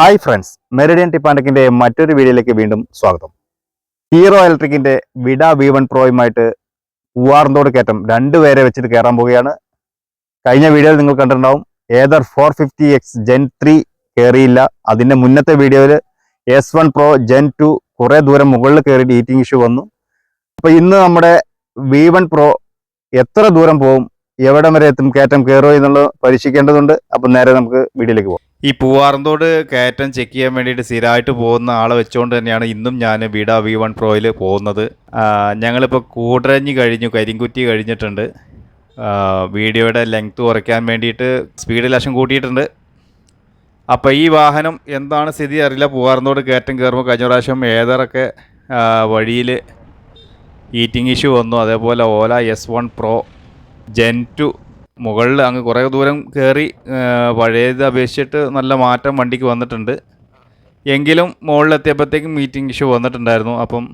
Hi friends Meridian ടിപ്പാൻഡക്കിന്റെ മറ്റൊരു വീഡിയോയിലേക്ക് വീണ്ടും സ്വാഗതം. ഹീറോ ഇലക്ട്രിക്കിന്റെ വിഡ വി വൺ പ്രോയുമായിട്ട് പൂവാറന്തോട് കയറ്റം രണ്ടുപേരെ വെച്ചിട്ട് കയറാൻ പോവുകയാണ്. കഴിഞ്ഞ വീഡിയോയിൽ നിങ്ങൾ കണ്ടിട്ടുണ്ടാവും Ather four fifty X gen three കയറിയില്ല. അതിന്റെ മുന്നത്തെ വീഡിയോയിൽ S one pro gen two കുറേ ദൂരം മുകളിൽ കയറിയിട്ട് ഹീറ്റിംഗ് ഇഷ്യൂ വന്നു. അപ്പോൾ ഇന്ന് നമ്മുടെ വി വൺ പ്രോ എത്ര ദൂരം പോവും എവിടം വരെ എത്തും കയറ്റം കയറുമോ എന്നുള്ളത് പരീക്ഷിക്കേണ്ടതുണ്ട്. അപ്പൊ നേരെ നമുക്ക് വീഡിയോയിലേക്ക് പോകാം. ഈ പൂവാറന്തോട് കയറ്റം ചെക്ക് ചെയ്യാൻ വേണ്ടിയിട്ട് സ്ഥിരമായിട്ട് പോകുന്ന ആളെ വെച്ചുകൊണ്ട് തന്നെയാണ് ഇന്നും ഞാൻ വിഡ വി വൺ പ്രോയിൽ പോകുന്നത്. ഞങ്ങളിപ്പോൾ കൂടരഞ്ഞ് കഴിഞ്ഞു കരിങ്കുറ്റി കഴിഞ്ഞിട്ടുണ്ട്. വീഡിയോയുടെ ലെങ്ത് കുറയ്ക്കാൻ വേണ്ടിയിട്ട് സ്പീഡ് ലക്ഷം കൂട്ടിയിട്ടുണ്ട്. അപ്പോൾ ഈ വാഹനം എന്താണ് സ്ഥിതി അറിയില്ല. പൂവാറന്തോട് കയറ്റം കയറുമ്പോൾ കഴിഞ്ഞ പ്രാവശ്യം ഏതറൊക്കെ വഴിയിൽ ഈറ്റിംഗ് ഇഷ്യൂ വന്നു. അതേപോലെ Ola S one pro gen two മുകളിൽ അങ്ങ് കുറേ ദൂരം കയറി പഴയത് അപേക്ഷിച്ചിട്ട് നല്ല മാറ്റം വണ്ടിക്ക് വന്നിട്ടുണ്ട്. എങ്കിലും മുകളിലെത്തിയപ്പോഴത്തേക്കും മീറ്റിംഗ് ഇഷ്യൂ വന്നിട്ടുണ്ടായിരുന്നു. അപ്പം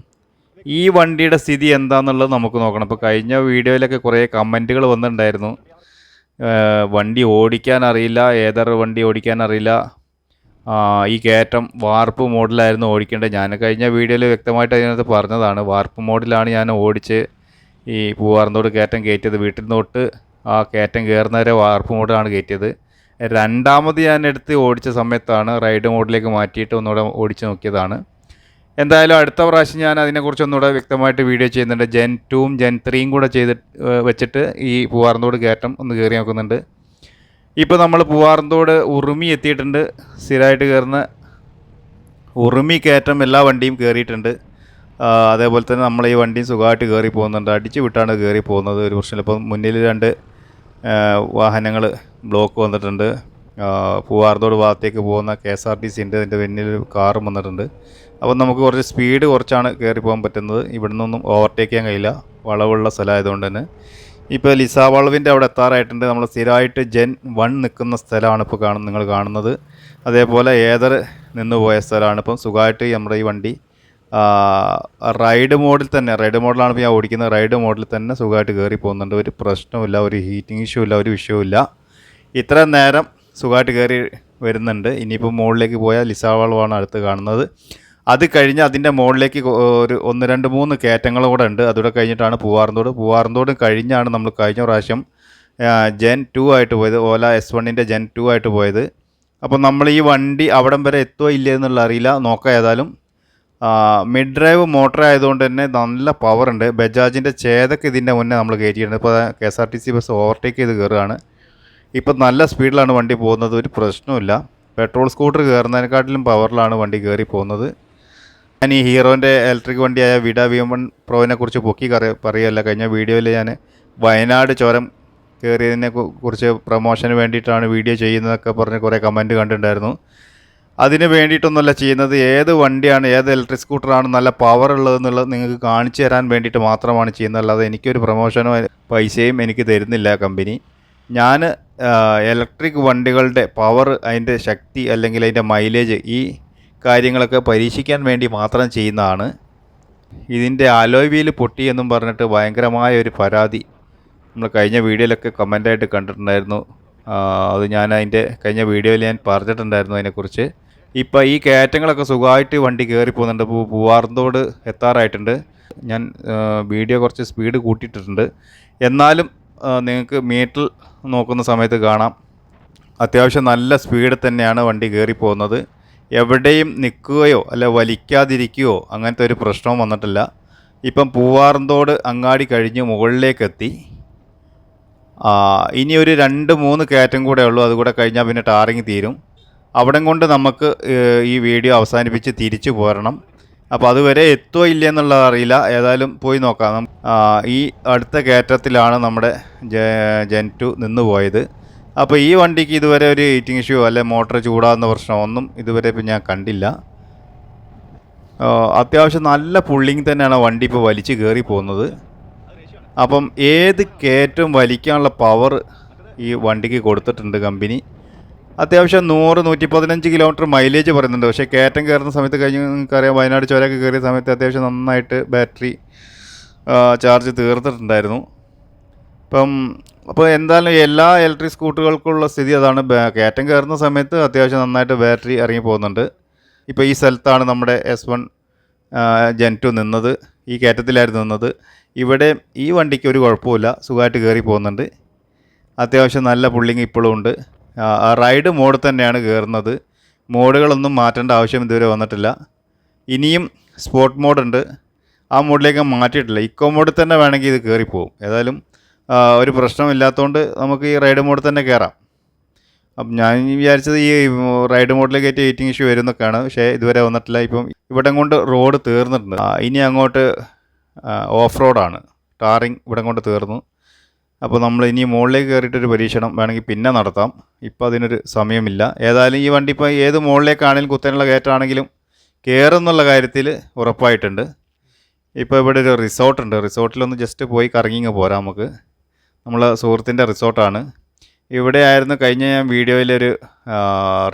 ഈ വണ്ടിയുടെ സ്ഥിതി എന്താണെന്നുള്ളത് നമുക്ക് നോക്കണം. ഇപ്പോൾ കഴിഞ്ഞ വീഡിയോയിലൊക്കെ കുറേ കമന്റുകൾ വന്നിട്ടുണ്ടായിരുന്നു. വണ്ടി ഓടിക്കാൻ അറിയില്ല ഏതൊരു വണ്ടി ഓടിക്കാൻ അറിയില്ല. ഈ കയറ്റം വാർപ്പ് മോഡിലായിരുന്നു ഓടിക്കേണ്ടത്. ഞാൻ കഴിഞ്ഞ വീഡിയോയിൽ വ്യക്തമായിട്ട് അതിനകത്ത് പറഞ്ഞതാണ്. വാർപ്പ് മോഡിലാണ് ഞാൻ ഓടിച്ച് ഈ പൂവാർന്നോട് കയറ്റം കയറ്റിയത്. വീട്ടിൽ നിന്ന് തൊട്ട് ആ കയറ്റം കയറുന്നവരെ വാർപ്പ് മോഡിലാണ് കയറ്റിയത്. രണ്ടാമത് ഞാൻ എടുത്ത് ഓടിച്ച സമയത്താണ് റൈഡ് മോഡിലേക്ക് മാറ്റിയിട്ട് ഒന്നുകൂടെ ഓടിച്ച് നോക്കിയതാണ്. എന്തായാലും അടുത്ത പ്രാവശ്യം ഞാൻ അതിനെക്കുറിച്ച് ഒന്നുകൂടെ വ്യക്തമായിട്ട് വീഡിയോ ചെയ്യുന്നുണ്ട്. ജെൻ ടൂവും ജെൻ ത്രീയും കൂടെ ചെയ്ത് വെച്ചിട്ട് ഈ പൂവാറന്തോട് കയറ്റം ഒന്ന് കയറി നോക്കുന്നുണ്ട്. ഇപ്പോൾ നമ്മൾ പൂവാർന്തോട് ഉറുമി എത്തിയിട്ടുണ്ട്. സ്ഥിരമായിട്ട് കയറുന്ന ഉറുമി കയറ്റം എല്ലാ വണ്ടിയും കയറിയിട്ടുണ്ട്. അതേപോലെ തന്നെ നമ്മൾ ഈ വണ്ടിയും സുഖമായിട്ട് കയറി പോകുന്നുണ്ട്. അടിച്ചു വിട്ടാണ് കയറി പോകുന്നത് ഒരു പ്രശ്നമില്ല. ഇപ്പം മുന്നിൽ രണ്ട് വാഹനങ്ങൾ ബ്ലോക്ക് വന്നിട്ടുണ്ട്. പൂവാർതോട് ഭാഗത്തേക്ക് പോകുന്ന K S R T C ഉണ്ട്. അതിന്റെ പിന്നിൽ കാറും വന്നിട്ടുണ്ട്. അപ്പം നമുക്ക് കുറച്ച് സ്പീഡ് കുറച്ചാണ് കയറി പോകാൻ പറ്റുന്നത്. ഇവിടെ നിന്നൊന്നും ഓവർടേക്ക് ചെയ്യാൻ കഴിയില്ല. വളവുള്ള സ്ഥലമായതുകൊണ്ട് തന്നെ. ഇപ്പോൾ ലിസ വളവിന്റെ അവിടെ എത്താറായിട്ടുണ്ട്. നമ്മൾ സ്ഥിരമായിട്ട് ജെൻ വൺ നിൽക്കുന്ന സ്ഥലമാണ് ഇപ്പോൾ കാണുന്നത്. നിങ്ങൾ കാണുന്നത്. അതേപോലെ ഏതർ നിന്ന് പോയ സ്ഥലമാണ് ഇപ്പം സുഖമായിട്ട് നമ്മുടെ ഈ വണ്ടി റൈഡ് മോഡിൽ തന്നെ റൈഡ് മോഡിലാണ് ഞാൻ ഓടിക്കുന്നത്. റൈഡ് മോഡിൽ തന്നെ സുഖമായിട്ട് കയറി പോകുന്നുണ്ട്. ഒരു പ്രശ്നമില്ല ഒരു ഹീറ്റിംഗ് ഇഷ്യൂ ഇല്ല ഒരു വിഷയവും ഇത്ര നേരം സുഖമായിട്ട് കയറി വരുന്നുണ്ട്. ഇനിയിപ്പോൾ മുകളിലേക്ക് പോയാൽ ലിസാവളവാണ് അടുത്ത് കാണുന്നത്. അത് കഴിഞ്ഞ് അതിന്റെ മുകളിലേക്ക് ഒരു ഒന്ന് രണ്ട് മൂന്ന് കയറ്റങ്ങളും കൂടെ ഉണ്ട്. അതുകൂടെ കഴിഞ്ഞിട്ടാണ് പൂവാറന്തോട് പൂവാറന്തോട് കഴിഞ്ഞാണ് നമ്മൾ കഴിഞ്ഞ പ്രാവശ്യം ജെൻ ടു ആയിട്ട് പോയത്. ഓല എസ് വണ്ണിന്റെ ജെൻ ടു ആയിട്ട് പോയത്. അപ്പോൾ നമ്മൾ ഈ വണ്ടി അവിടം വരെ എത്തുമോ ഇല്ലേ എന്നുള്ള അറിയില്ല. നോക്കാം ഏതായാലും. മിഡ് ഡ്രൈവ് മോട്ടർ ആയതുകൊണ്ട് തന്നെ നല്ല പവർ ഉണ്ട്. ബജാജിന്റെ ചേതക്ക് ഇതിന്റെ മുന്നേ നമ്മൾ കയറ്റിയിട്ടുണ്ട്. ഇപ്പോൾ K S R T C bus overtake ചെയ്ത് കയറുകയാണ് ഇപ്പം നല്ല സ്പീഡിലാണ് വണ്ടി പോകുന്നത്. ഒരു പ്രശ്നമില്ല പെട്രോൾ സ്കൂട്ടർ കയറുന്നതിനെക്കാട്ടിലും പവറിലാണ് വണ്ടി കയറി പോകുന്നത്. ഞാൻ ഈ ഹീറോന്റെ ഇലക്ട്രിക് വണ്ടിയായ വിഡ വി എം വൺ പ്രോവിനെ കുറിച്ച് പൊക്കി പറയുകയല്ല കഴിഞ്ഞ വീഡിയോയിൽ ഞാൻ വയനാട് ചുരം കയറിയതിനെ കുറിച്ച് പ്രൊമോഷന് വേണ്ടിയിട്ടാണ് വീഡിയോ ചെയ്യുന്നതൊക്കെ പറഞ്ഞ് കുറേ കമന്റ് കണ്ടിട്ടുണ്ടായിരുന്നു. അതിന് വേണ്ടിയിട്ടൊന്നുമല്ല ചെയ്യുന്നത്. ഏത് വണ്ടിയാണ് ഏത് ഇലക്ട്രിക് സ്കൂട്ടറാണ് നല്ല പവർ ഉള്ളതെന്നുള്ളത് നിങ്ങൾക്ക് കാണിച്ചു തരാൻ വേണ്ടിയിട്ട് മാത്രമാണ് ചെയ്യുന്നത്. അല്ലാതെ എനിക്കൊരു പ്രൊമോഷനോ പൈസയും എനിക്ക് തരുന്നില്ല കമ്പനി ഞാൻ ഇലക്ട്രിക് വണ്ടികളുടെ പവർ അതിന്റെ ശക്തി അല്ലെങ്കിൽ അതിന്റെ മൈലേജ് ഈ കാര്യങ്ങളൊക്കെ പരീക്ഷിക്കാൻ വേണ്ടി മാത്രം ചെയ്യുന്നതാണ്. ഇതിന്റെ അലോയ് വീൽ പൊട്ടി എന്നും പറഞ്ഞിട്ട് ഭയങ്കരമായ ഒരു പരാതി. നമ്മൾ കഴിഞ്ഞ വീഡിയോയിലൊക്കെ കമന്റായിട്ട് കണ്ടിട്ടുണ്ടായിരുന്നു. അത് ഞാൻ അതിന്റെ കഴിഞ്ഞ വീഡിയോയിൽ ഞാൻ പറഞ്ഞിട്ടുണ്ടായിരുന്നു അതിനെക്കുറിച്ച്. ഇപ്പോൾ ഈ കയറ്റങ്ങളൊക്കെ സുഖമായിട്ട് വണ്ടി കയറി പോകുന്നുണ്ട്. ഇപ്പോൾ പൂവാർന്തോട് എത്താറായിട്ടുണ്ട്. ഞാൻ വീഡിയോ കുറച്ച് സ്പീഡ് കൂട്ടിയിട്ടുണ്ട് എന്നാലും നിങ്ങൾക്ക് മീറ്റിൽ നോക്കുന്ന സമയത്ത് കാണാം. അത്യാവശ്യം നല്ല സ്പീഡിൽ തന്നെയാണ് വണ്ടി കയറി പോകുന്നത്. എവിടെയും നിൽക്കുകയോ അല്ല വലിക്കാതിരിക്കുകയോ അങ്ങനത്തെ ഒരു പ്രശ്നവും വന്നിട്ടില്ല. ഇപ്പം പൂവാർന്തോട് അങ്ങാടി കഴിഞ്ഞ് മുകളിലേക്ക് എത്തി ആ, ഇനി ഒരു രണ്ട് മൂന്ന് കയറ്റം കൂടെ ഉള്ളൂ. അതുകൂടെ കഴിഞ്ഞാൽ പിന്നെ ടാറിങ് തീരും. അവിടം കൊണ്ട് നമുക്ക് ഈ വീഡിയോ അവസാനിപ്പിച്ച് തിരിച്ചു പോരണം. അപ്പോൾ അതുവരെ എത്തുമോ ഇല്ല എന്നുള്ളത് അറിയില്ല. ഏതായാലും പോയി നോക്കാം. ഈ അടുത്ത കയറ്റത്തിലാണ് നമ്മുടെ ജെൻ ടു നിന്ന് പോയത്. അപ്പോൾ ഈ വണ്ടിക്ക് ഇതുവരെ ഒരു ഹീറ്റിംഗ് ഇഷ്യൂ അല്ലെ മോട്ടർ ചൂടാകുന്ന പ്രശ്നം ഒന്നും ഇതുവരെ ഇപ്പം ഞാൻ കണ്ടില്ല. അത്യാവശ്യം നല്ല പുള്ളിങ് തന്നെയാണ് വണ്ടി ഇപ്പോൾ വലിച്ചു കയറി പോകുന്നത്. അപ്പം ഏത് കയറ്റവും വലിക്കാനുള്ള പവർ ഈ വണ്ടിക്ക് കൊടുത്തിട്ടുണ്ട് കമ്പനി? അത്യാവശ്യം നൂറ് നൂറ്റി പതിനഞ്ച് കിലോമീറ്റർ മൈലേജ് പറയുന്നുണ്ട്. പക്ഷേ കയറ്റം കയറുന്ന സമയത്ത് കഴിഞ്ഞ് നിങ്ങൾക്കറിയാം വയനാട് ചുരമൊക്കെ കയറിയ സമയത്ത് അത്യാവശ്യം നന്നായിട്ട് ബാറ്ററി ചാർജ് തീർത്തിട്ടുണ്ടായിരുന്നു. ഇപ്പം അപ്പോൾ എന്തായാലും എല്ലാ ഇലക്ട്രിക് സ്കൂട്ടറുകൾക്കുള്ള സ്ഥിതി അതാണ്. കയറ്റം കയറുന്ന സമയത്ത് അത്യാവശ്യം നന്നായിട്ട് ബാറ്ററി ഇറങ്ങി പോകുന്നുണ്ട്. ഇപ്പോൾ ഈ സ്ഥലത്താണ് നമ്മുടെ എസ് വൺ ജെൻ ടു നിന്നത്. ഈ കയറ്റത്തിലായിരുന്നു നിന്നത്. ഇവിടെ ഈ വണ്ടിക്ക് ഒരു കുഴപ്പമില്ല സുഖമായിട്ട് കയറി പോകുന്നുണ്ട്. അത്യാവശ്യം നല്ല പുള്ളിങ് ഇപ്പോഴും ഉണ്ട്. റൈഡ് മോഡ് തന്നെയാണ് കയറുന്നത് മോഡുകളൊന്നും മാറ്റേണ്ട ആവശ്യം ഇതുവരെ വന്നിട്ടില്ല. ഇനിയും സ്പോർട്ട് മോഡുണ്ട്. ആ മോഡിലേക്ക് മാറ്റിയിട്ടില്ല. ഇക്കോ മോഡിൽ തന്നെ വേണമെങ്കിൽ ഇത് കയറിപ്പോവും ഏതായാലും ഒരു പ്രശ്നമില്ലാത്തതുകൊണ്ട് നമുക്ക് ഈ റൈഡ് മോഡിൽ തന്നെ കയറാം അപ്പം ഞാൻ വിചാരിച്ചത് ഈ റൈഡ് മോഡിലേക്ക് ഏറ്റവും ഹീറ്റിംഗ് ഇഷ്യൂ വരുന്നൊക്കെയാണ്. പക്ഷേ ഇതുവരെ വന്നിട്ടില്ല. ഇപ്പം ഇവിടം കൊണ്ട് റോഡ് തീർന്നിട്ടുണ്ട്. ഇനി അങ്ങോട്ട് ഓഫ് റോഡാണ് ടാറിങ് ഇവിടം കൊണ്ട് തീർന്നു. അപ്പോൾ നമ്മൾ ഇനി മുകളിലേക്ക് കയറിയിട്ടൊരു പരീക്ഷണം വേണമെങ്കിൽ പിന്നെ നടത്താം. ഇപ്പോൾ അതിനൊരു സമയമില്ല. ഏതായാലും ഈ വണ്ടി ഇപ്പോൾ ഏത് മുകളിലേക്കാണെങ്കിലും കുത്തനുള്ള കയറ്റാണെങ്കിലും കയറുന്നുള്ള കാര്യത്തിൽ ഉറപ്പായിട്ടുണ്ട്. ഇപ്പോൾ ഇവിടെ ഒരു റിസോർട്ടുണ്ട് റിസോർട്ടിലൊന്ന് ജസ്റ്റ് പോയി കറങ്ങിങ്ങ് പോരാം നമുക്ക്. നമ്മളെ സുഹൃത്തിന്റെ റിസോർട്ടാണ്. ഇവിടെ ആയിരുന്നു കഴിഞ്ഞ ഞാൻ വീഡിയോയിലൊരു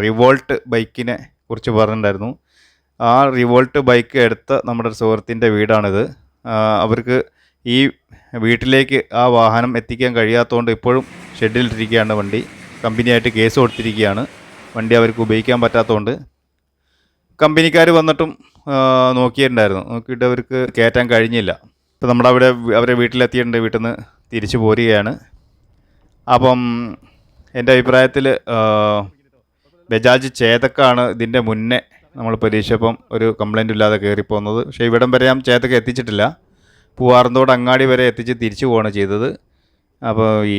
റിവോൾട്ട് ബൈക്കിനെ കുറിച്ച് പറഞ്ഞിട്ടുണ്ടായിരുന്നു. ആ റിവോൾട്ട് ബൈക്ക് എടുത്ത നമ്മുടെ സുഹൃത്തിന്റെ വീടാണിത്. അവർക്ക് ഈ വീട്ടിലേക്ക് ആ വാഹനം എത്തിക്കാൻ കഴിയാത്തതുകൊണ്ട് ഇപ്പോഴും ഷെഡിലിട്ടിരിക്കുകയാണ് വണ്ടി. കമ്പനിയായിട്ട് കേസ് കൊടുത്തിരിക്കുകയാണ്. വണ്ടി അവർക്ക് ഉപയോഗിക്കാൻ പറ്റാത്തതുകൊണ്ട് കമ്പനിക്കാർ വന്നിട്ടും നോക്കിയിട്ടുണ്ടായിരുന്നു. നോക്കിയിട്ട് അവർക്ക് കയറ്റാൻ കഴിഞ്ഞില്ല. ഇപ്പം നമ്മുടെ അവിടെ അവരെ വീട്ടിലെത്തിയിട്ടുണ്ട്. വീട്ടിൽ നിന്ന് തിരിച്ചു പോരുകയാണ്. അപ്പം എന്റെ അഭിപ്രായത്തിൽ ബജാജ് ചേതക്കാണ് ഇതിന്റെ മുന്നേ നമ്മൾ പരീക്ഷപ്പം ഒരു കംപ്ലൈന്റ് ഇല്ലാതെ കയറിപ്പോകുന്നത് പക്ഷേ ഇവിടം വരെ ഞാൻ ചേതക്ക് എത്തിച്ചിട്ടില്ല. പൂവാറന്തോട് അങ്ങാടി വരെ എത്തിച്ച് തിരിച്ചു പോവുകയാണ് ചെയ്തത്. അപ്പോൾ ഈ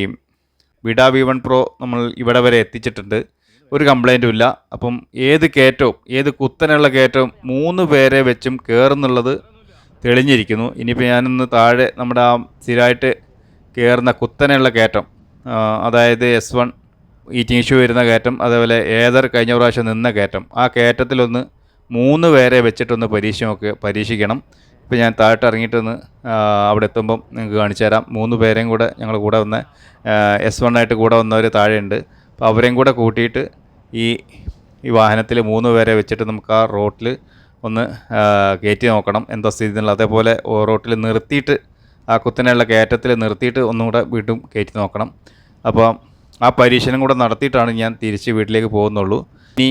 വിഡ വി വൺ പ്രോ നമ്മൾ ഇവിടെ വരെ എത്തിച്ചിട്ടുണ്ട്. ഒരു കംപ്ലൈന്റും ഇല്ല. അപ്പം ഏത് കയറ്റവും ഏത് കുത്തനുള്ള കയറ്റവും മൂന്ന് പേരെ വെച്ചും കയറുന്നുള്ളത് തെളിഞ്ഞിരിക്കുന്നു. ഇനിയിപ്പോൾ ഞാനൊന്ന് താഴെ നമ്മുടെ ആ സ്ഥിരമായിട്ട് കയറുന്ന കുത്തനെയുള്ള കയറ്റം അതായത് എസ് വൺ ഈറ്റിംഗ് ഇഷ്യൂ വരുന്ന കയറ്റം അതേപോലെ ഏതർ കഴിഞ്ഞ പ്രാവശ്യം നിന്ന കയറ്റം ആ കയറ്റത്തിലൊന്ന് മൂന്ന് പേരെ വെച്ചിട്ടൊന്ന് പരീക്ഷ നോക്കുക പരീക്ഷിക്കണം. ഇപ്പോൾ ഞാൻ താഴോട്ട് ഇറങ്ങിയിട്ടൊന്ന് അവിടെ എത്തുമ്പം നിങ്ങൾക്ക് കാണിച്ചു തരാം. മൂന്ന് പേരെയും കൂടെ ഞങ്ങൾ കൂടെ വന്ന എസ് വൺ ആയിട്ട് കൂടെ വന്നവർ താഴെയുണ്ട്. അപ്പോൾ അവരെയും കൂടെ കൂട്ടിയിട്ട് ഈ ഈ വാഹനത്തിൽ മൂന്ന് പേരെ വെച്ചിട്ട് നമുക്ക് ആ റോട്ടിൽ ഒന്ന് കയറ്റി നോക്കണം. എന്താ സ്ഥിതി എന്നുള്ളത്. അതേപോലെ റോട്ടിൽ നിർത്തിയിട്ട് ആ കുത്തിനുള്ള കയറ്റത്തിൽ നിർത്തിയിട്ട് ഒന്നുകൂടെ വീണ്ടും കയറ്റി നോക്കണം. അപ്പോൾ ആ പരീക്ഷണം കൂടെ നടത്തിയിട്ടാണ് ഞാൻ തിരിച്ച് വീട്ടിലേക്ക് പോകുന്നുള്ളൂ. ഇനി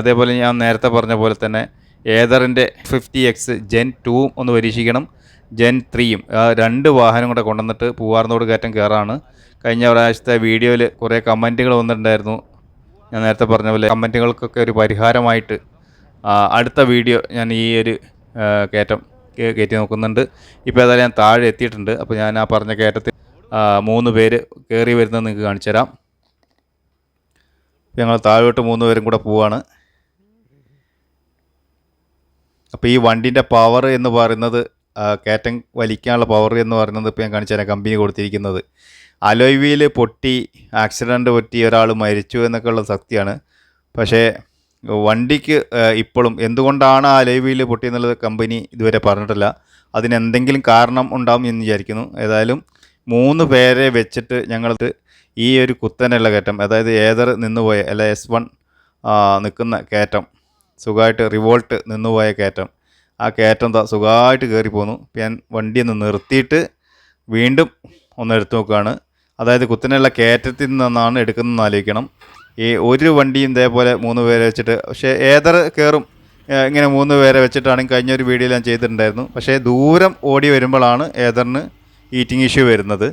അതേപോലെ ഞാൻ നേരത്തെ പറഞ്ഞ പോലെ തന്നെ ഏതറിന്റെ ഫിഫ്റ്റി എക്സ് ജെൻ ടൂവും ഒന്ന് പരീക്ഷിക്കണം. ജെൻ ത്രീയും. രണ്ട് വാഹനം കൂടെ കൊണ്ടുവന്നിട്ട് പൂവാർന്നോട് കയറ്റം കയറാണ്. കഴിഞ്ഞ പ്രാവശ്യത്തെ വീഡിയോയിൽ കുറേ കമന്റുകൾ വന്നിട്ടുണ്ടായിരുന്നു. ഞാൻ നേരത്തെ പറഞ്ഞ പോലെ കമന്റുകൾക്കൊക്കെ ഒരു പരിഹാരമായിട്ട് അടുത്ത വീഡിയോ ഞാൻ ഈ ഒരു കയറ്റം കയറ്റി നോക്കുന്നുണ്ട്. ഇപ്പോൾ ഏതായാലും ഞാൻ താഴെ എത്തിയിട്ടുണ്ട്. അപ്പോൾ ഞാൻ ആ പറഞ്ഞ കയറ്റത്തിൽ മൂന്ന് പേര് കയറി വരുന്നത് നിങ്ങൾക്ക് കാണിച്ചു തരാം. ഞങ്ങൾ താഴോട്ട് മൂന്ന് പേരും കൂടെ പോവാണ്. അപ്പോൾ ഈ വണ്ടിന്റെ പവർ എന്ന് പറയുന്നത് കയറ്റം വലിക്കാനുള്ള പവർ എന്ന് പറയുന്നത് ഇപ്പോൾ ഞാൻ കാണിച്ചു തരാം. കമ്പനി കൊടുത്തിരിക്കുന്നത്. അലോയ് വീൽ പൊട്ടി ആക്സിഡന്റ് പറ്റി ഒരാൾ മരിച്ചു എന്നൊക്കെ ഉള്ള സത്യമാണ്. പക്ഷേ വണ്ടിക്ക് ഇപ്പോഴും എന്തുകൊണ്ടാണ് ആ അലോയ് വീൽ പൊട്ടി എന്നുള്ളത് കമ്പനി ഇതുവരെ പറഞ്ഞിട്ടില്ല. അതിനെന്തെങ്കിലും കാരണം ഉണ്ടാവും എന്ന് വിചാരിക്കുന്നു. ഏതായാലും മൂന്ന് പേരെ വെച്ചിട്ട് ഞങ്ങൾക്ക് ഈ ഒരു കുത്തനുള്ള കയറ്റം അതായത് ഏതർ നിന്നുപോയ അല്ല എസ് വൺ നിൽക്കുന്ന കയറ്റം സുഖമായിട്ട് റിവോൾട്ട് നിന്നുപോയ കയറ്റം. ആ കയറ്റം ദാ സുഖമായിട്ട് കയറി പോന്നു. ഞാൻ വണ്ടി ഒന്ന് നിർത്തിയിട്ട് വീണ്ടും ഒന്ന് എടുത്തു നോക്കുകയാണ് അതായത് കുത്തനെയുള്ള കയറ്റത്തിൽ നിന്നാണ് എടുക്കുന്നതെന്ന് ആലോചിക്കണം. ഈ ഒരു വണ്ടിയും ഇതേപോലെ മൂന്ന് പേരെ വെച്ചിട്ട് പക്ഷേ ഏതർ കയറും ഇങ്ങനെ മൂന്ന് പേരെ വെച്ചിട്ടാണെങ്കിൽ കഴിഞ്ഞൊരു വീഡിയോയിൽ ഞാൻ ചെയ്തിട്ടുണ്ടായിരുന്നു. പക്ഷേ ദൂരം ഓടി വരുമ്പോഴാണ് ഏതറിന് ഈറ്റിംഗ് ഇഷ്യൂ വരുന്നത്.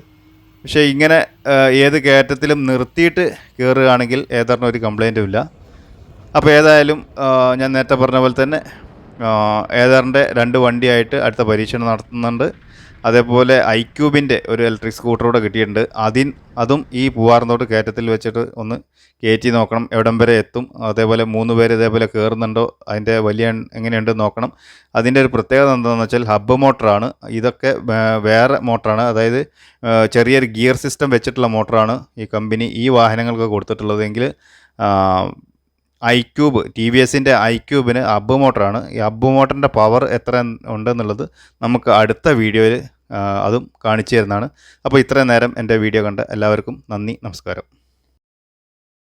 പക്ഷേ ഇങ്ങനെ ഏത് കയറ്റത്തിലും നിർത്തിയിട്ട് കയറുകയാണെങ്കിൽ ഏതറിന് ഒരു കംപ്ലൈന്റും ഇല്ല. അപ്പോൾ ഏതായാലും ഞാൻ നേരത്തെ പറഞ്ഞ പോലെ തന്നെ ഏതാറിന്റെ രണ്ട് വണ്ടിയായിട്ട് അടുത്ത പരീക്ഷണം നടത്തുന്നുണ്ട്. അതേപോലെ ഐക്യൂബിന്റെ ഒരു ഇലക്ട്രിക് സ്കൂട്ടർ കൂടെ കിട്ടിയിട്ടുണ്ട്. അതിൻ അതും ഈ പൂവാർന്നോട്ട് കയറ്റത്തിൽ വെച്ചിട്ട് ഒന്ന് കയറ്റി നോക്കണം. എവിടം വരെ എത്തും? അതേപോലെ മൂന്ന് പേര് ഇതേപോലെ കയറുന്നുണ്ടോ അതിന്റെ വലിയ എങ്ങനെയുണ്ട് നോക്കണം. അതിന്റെ ഒരു പ്രത്യേകത എന്താണെന്ന് വെച്ചാൽ ഹബ്ബ് മോട്ടറാണ്. ഇതൊക്കെ വേറെ മോട്ടറാണ്. അതായത് ചെറിയൊരു ഗിയർ സിസ്റ്റം വെച്ചിട്ടുള്ള മോട്ടറാണ് ഈ കമ്പനി ഈ വാഹനങ്ങൾക്ക് കൊടുത്തിട്ടുള്ളതെങ്കിൽ ഐ ക്യൂബ് ടി വി എസിന്റെ ഐ ക്യൂബിന് അബ് മോട്ടറാണ് ഈ അബ് മോട്ടറിന്റെ പവർ എത്ര ഉണ്ടെന്നുള്ളത് നമുക്ക് അടുത്ത വീഡിയോയിൽ അതും കാണിച്ചു തരുന്നതാണ്. അപ്പോൾ ഇത്രയും നേരം എന്റെ വീഡിയോ കണ്ട എല്ലാവർക്കും നന്ദി നമസ്കാരം.